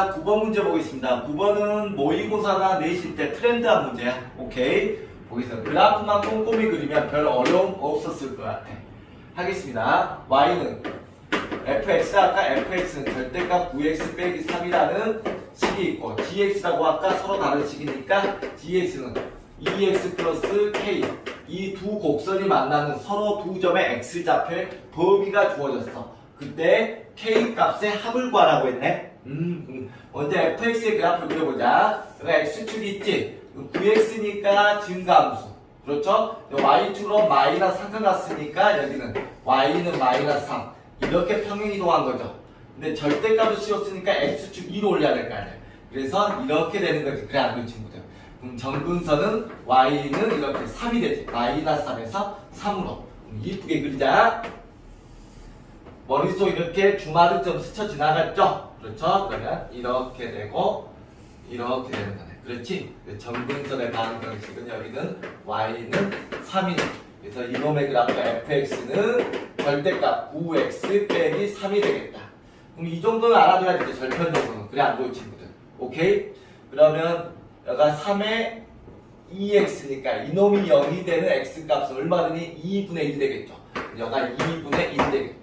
자, 9번 문제 보겠습니다. 9번은 모의고사나 내실 때 트렌드한 문제야. 오케이. 보겠습니다. 그래프만 꼼꼼히 그리면 별 어려움 없었을 것 같아. 하겠습니다. y는 fx 아까 fx는 절대값 9x 빼기 3이라는 식이 있고 gx라고 아까 서로 다른 식이니까 gx는 2x 플러스 k 이 두 곡선이 만나는 서로 두 점의 x 좌표의 범위가 주어졌어. 그때 k 값의 합을 구하라고 했네. 음, 음. 먼저 fx의 그래프를 그려보자. 여기 x축이 있지. 9x니까 증가함수. 그렇죠? y축으로 마이너스 3가 갔으니까 여기는 y는 마이너스 3. 이렇게 평행 이동한 거죠. 근데 절대값을 씌웠으니까 x축 2로 올려야 될 거 아니야. 그래서 이렇게 되는 거지. 그래 안 그래 친구들. 그럼 정근선은 y는 이렇게 3이 되지. 마이너스 3에서 3으로. 이쁘게 그리자. 머릿속 이렇게 주마등점 스쳐 지나갔죠? 그렇죠? 그러면 이렇게 되고 이렇게 되는 거네. 그렇지? 그 정근선의 반응 방식은 여기는 y는 3이네. 그래서 이놈의 그래프 fx는 절대값 9x 빼기 3이 되겠다. 그럼 이 정도는 알아둬야 되지. 절편 정도는. 그래 안 보여 친구들. 오케이? 그러면 여기가 3의 2x니까 이놈이 0이 되는 x 값은 얼마 되니? 2분의 1 되겠죠. 여기가 2분의 1 되겠다.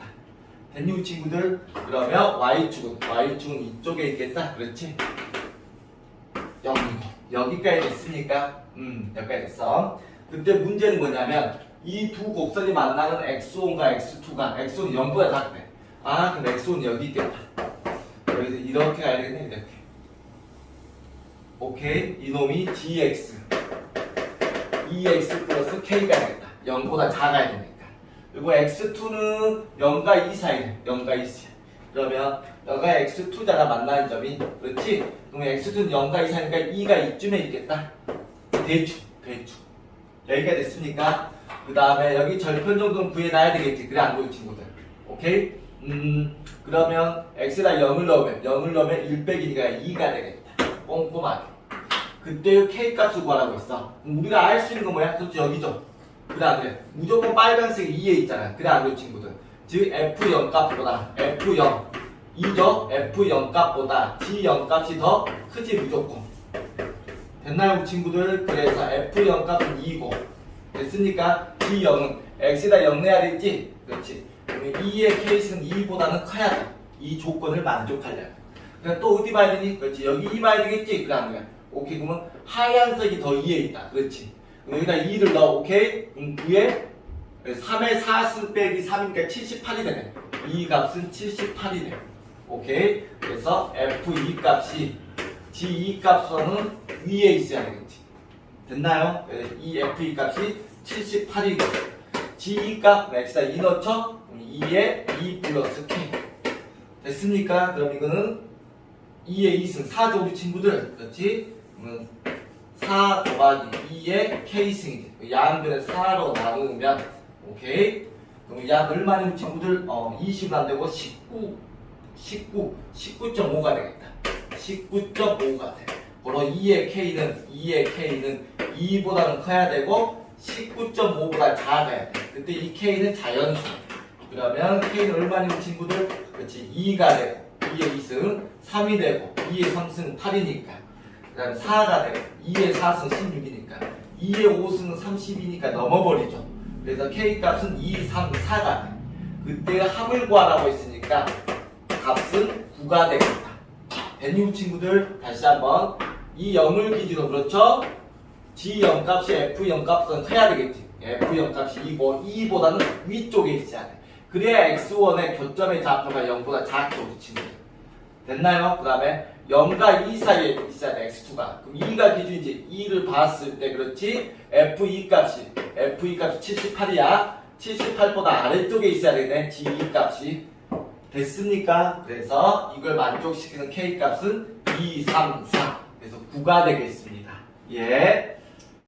됐니 친구들? 그러면 y축은 y축은 이쪽에 있겠다. 그렇지? 여기 여기까지 됐으니까 음 여기까지 됐어. 그때 문제는 뭐냐면 이 두 곡선이 만나는 x1과 x2가 x1은 0보다 작대. 아 그럼 x1은 여기 있겠다. 여기서 이렇게 가야 되겠네 이렇게. 오케이 이놈이 gx 2x 플러스 k가 되겠다. 0보다 작아야 되니까. 그리고 x2는 0과 2 사이네. 0과 2 사이. 그러면 여기가 x2잖아 만나는 점이. 그렇지? 그럼 x2는 0과 2 사이니까 2가 이쯤에 있겠다. 대충, 대충. 여기가 됐으니까 그 다음에 여기 절편 정도는 구해놔야 되겠지. 그래 안 보여 친구들. 오케이? 음 그러면 x에다 0을 넣으면 0을 넣으면 1 빼기니까 2가 되겠다. 꼼꼼하게. 그때 k 값을 구하라고 했어. 우리가 알 수 있는 건 뭐야? 그렇지 여기죠. 안 그래? 무조건 빨간색 2에 있잖아. 안 그래 친구들? 즉 F0 값보다 F0 2죠? F0 값보다 G0 값이 더 크지 무조건. 됐나요 친구들? 그래서 F0 값은 2고 됐으니까 G0은 X에다 0 내야 되지? 그렇지. 그러면 2의 케이스는 2보다는 커야 돼. 이 조건을 만족하려면. 그럼 또 어디 봐야 되니? 그렇지. 여기 2 봐야 되겠지? 안 그래? 오케이 그러면 하얀색이 더 2에 있다. 그렇지. 여기다 2를 넣어. 오케이? 그럼 9에 3의 4승 빼기 3이니까 78이 되네. 이 값은 78이네. 오케이? 그래서 F2 값이 G2 값은 위에 있어야 되겠지. 됐나요? 네, 이 F2 값이 78이고 G2 값 x다 2 넣죠? 2에 2 플러스 K. 됐습니까? 그럼 이거는 2의 2승 4죠 우리 친구들. 그렇지? 4 더하기 2의 K승이지. 양변에 4로 나누면 오케이? 그럼 약 얼마냐면 친구들 어 20은 안 되고 19 19 19.5가 되겠다. 19.5가 돼. 바로 2의 K는 2의 K는 2보다는 커야 되고 19.5보다 작아야 돼. 그때 이 K는 자연수. 그러면 K는 얼마냐면 친구들 그렇지 2가 되고 2의 2승 3이 되고 2의 3승 8이니까 그 다음에 4가 되고 2의 4승 16이니까 2의 5승은 30이니까 넘어버리죠. 그래서 K 값은 2, 3, 4가 돼. 그때 합을 구하라고 했으니까 값은 9가 되겠다. 대니우 친구들 다시 한번 이 0을 기준으로 그렇죠? G0 값이 F0 값은 커야 되겠지. F0 값이 2고 2보다는 위쪽에 있어야 돼. 그래야 X1의 교점의 좌표가 0보다 작게 친구들. 됐나요? 그 다음에 0과 2 사이에 있어야 돼, X2가. 그럼 2가 기준이지. 2를 봤을 때, 그렇지? F2 값이, F2 값이 78이야. 78보다 아래쪽에 있어야 되네, G2 값이. 됐습니까? 그래서 이걸 만족시키는 K 값은 2, 3, 4. 그래서 9가 되겠습니다. 예.